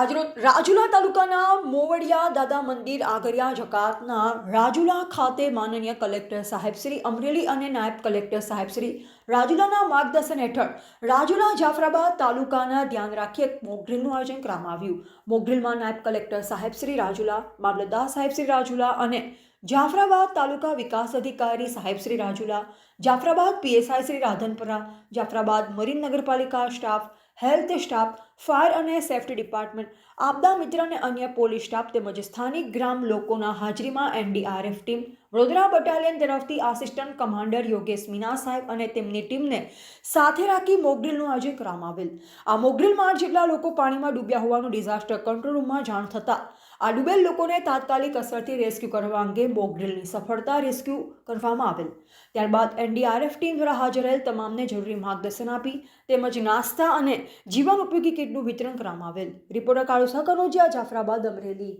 આજરોજ રાજુલા તાલુકાના મોવડિયા દાદા મંદિર આગરિયા જકાતના રાજુલા ખાતે માનનીય કલેક્ટર સાહેબ શ્રી અમરેલી અને નાયબ કલેક્ટર સાહેબ શ્રી રાજુલાના માર્ગદર્શન હેઠળ રાજુલા જાફરાબાદ તાલુકાના ધ્યાન રાખી એક મોકડ્રીલનું આયોજન કરવામાં આવ્યું. મોકડ્રીલમાં નાયબ કલેક્ટર સાહેબ શ્રી રાજુલા, મામલતદાર સાહેબ શ્રી રાજુલા અને જાફરાબાદ તાલુકા વિકાસ અધિકારી સાહેબ શ્રી રાજુલા, જાફરાબાદ પીએસઆઈ શ્રી રાધનપરા, જાફરાબાદ મરીન નગરપાલિકા સ્ટાફ, હેલ્થ સ્ટાફ, ફાયર અને સેફ્ટી ડિપાર્ટમેન્ટ, આપદા મિત્ર અને અન્ય પોલીસ સ્ટાફ તેમજ સ્થાનિક ગ્રામ લોકોના હાજરીમાં એનડીઆરએફ ટીમ, વડોદરા બટાલિયન તરફથી આસિસ્ટન્ટ કમાન્ડર યોગેશ મીના સાહેબ અને તેમની ટીમને સાથે રાખી મોગડ્રીલનું આયોજન કરવામાં આવેલ. આ મોગડ્રીલમાં જેટલા લોકો પાણીમાં ડૂબ્યા હોવાનું ડિઝાસ્ટર કંટ્રોલ રૂમમાં જાણ થતાં આ ડૂબેલ લોકોને તાત્કાલિક અસરથી રેસ્ક્યુ કરવા અંગે મોકડ્રીલની સફળતા રેસ્ક્યુ કરવામાં આવેલ. ત્યારબાદ એનડીઆરએફ ટીમ દ્વારા હાજર રહેલ તમામને જરૂરી માર્ગદર્શન આપી તેમજ નાસ્તા અને જીવન ઉપયોગી કીટનું વિતરણ કરવામાં આવેલ. રિપોર્ટર કાળુ કનોજિયા જાફરાબાદ, અમરેલી.